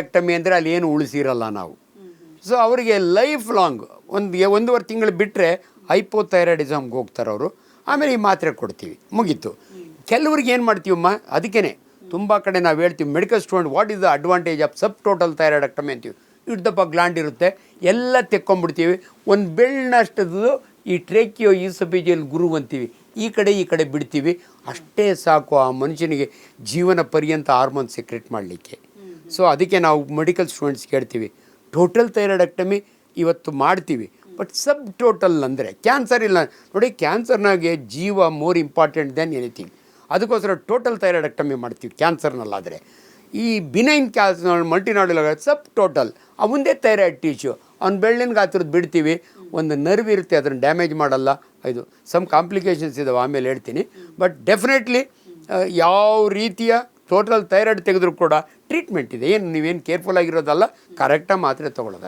ಎಕ್ಟಮಿ ಅಂದರೆ ಅಲ್ಲಿ ಏನು ಉಳಿಸಿರಲ್ಲ ನಾವು. ಸೊ ಅವರಿಗೆ ಲೈಫ್ ಲಾಂಗ್ ಒಂದು ಒಂದೂವರೆ ತಿಂಗಳು ಬಿಟ್ಟರೆ ಹೈಪೋಥೈರಾಯ್ಡಿಸಮ್ಗೆ ಹೋಗ್ತಾರೆ ಅವರು. ಆಮೇಲೆ ಈ ಮಾತ್ರೆ ಕೊಡ್ತೀವಿ. ಮುಗೀತು. ಕೆಲವ್ರಿಗೆ ಏನು ಮಾಡ್ತೀವಮ್ಮ? ಅದಕ್ಕೇ ತುಂಬ ಕಡೆ ನಾವು ಹೇಳ್ತೀವಿ medical student what is the advantage of sub total thyroidectomy ಅಂತೀವಿ. ಇಡ್ದಪ್ಪ ಗ್ಲಾಂಡ್ ಇರುತ್ತೆ. ಎಲ್ಲ ತೆಕ್ಕೊಂಡ್ಬಿಡ್ತೀವಿ. ಒಂದು ಬೆಳ್ಳನಷ್ಟದ್ದು ಈ ಟ್ರೇಕಿಯೋ ಈಸಪಿಜಿಯಲ್ ಗುರು ಅಂತೀವಿ. ಈ ಕಡೆ ಈ ಕಡೆ ಬಿಡ್ತೀವಿ. ಅಷ್ಟೇ ಸಾಕು ಆ ಮನುಷ್ಯನಿಗೆ ಜೀವನ ಪರ್ಯಂತ ಹಾರ್ಮೋನ್ ಸೆಕ್ರೆಟ್ ಮಾಡಲಿಕ್ಕೆ. ಸೊ ಅದಕ್ಕೆ ನಾವು ಮೆಡಿಕಲ್ ಸ್ಟೂಡೆಂಟ್ಸ್ ಕೇಳ್ತೀವಿ. ಟೋಟಲ್ ಥೈರಾಯ್ಡಕ್ಟಮಿ ಇವತ್ತು ಮಾಡ್ತೀವಿ. ಬಟ್ ಸಬ್ ಟೋಟಲ್ ಅಂದರೆ ಕ್ಯಾನ್ಸರ್ ಇಲ್ಲ. ನೋಡಿ ಕ್ಯಾನ್ಸರ್ನಾಗೆ ಜೀವ ಮೋರ್ ಇಂಪಾರ್ಟೆಂಟ್ ದೆನ್ ಎನಿಥಿಂಗ್ ಅದಕ್ಕೋಸ್ಕರ ಟೋಟಲ್ ಥೈರಾಯ್ಡಕ್ಟಮಿ ಮಾಡ್ತೀವಿ ಕ್ಯಾನ್ಸರ್ನಲ್ಲಾದರೆ ಈ benign cancer multinodal sub total ಮುಂದೆ ಥೈರಾಯ್ಡ್ ಟಿಶ್ಯೂ ಅವ್ನು ಬೆಳ್ಳಿನ ಗಾತ್ರದ ಬಿಡ್ತೀವಿ. ಒಂದು ನರ್ವ್ ಇರುತ್ತೆ ಅದನ್ನು ಡ್ಯಾಮೇಜ್ ಮಾಡಲ್ಲ. ಇದು ಸಮ್ ಕಾಂಪ್ಲಿಕೇಶನ್ಸ್ ಇದಾವೆ, ಆಮೇಲೆ ಹೇಳ್ತೀನಿ. ಬಟ್ ಡೆಫಿನೆಟ್ಲಿ ಯಾವ ರೀತಿಯ ಟೋಟಲ್ ಥೈರಾಯ್ಡ್ ತೆಗೆದ್ರೂ ಕೂಡ ಟ್ರೀಟ್ಮೆಂಟ್ ಇದೆ. ಏನು ನೀವೇನು ಕೇರ್ಫುಲ್ ಆಗಿರೋದಲ್ಲ ಕರೆಕ್ಟಾಗಿ ಮಾತ್ರೆ ತೊಗೊಳ್ಳೋದು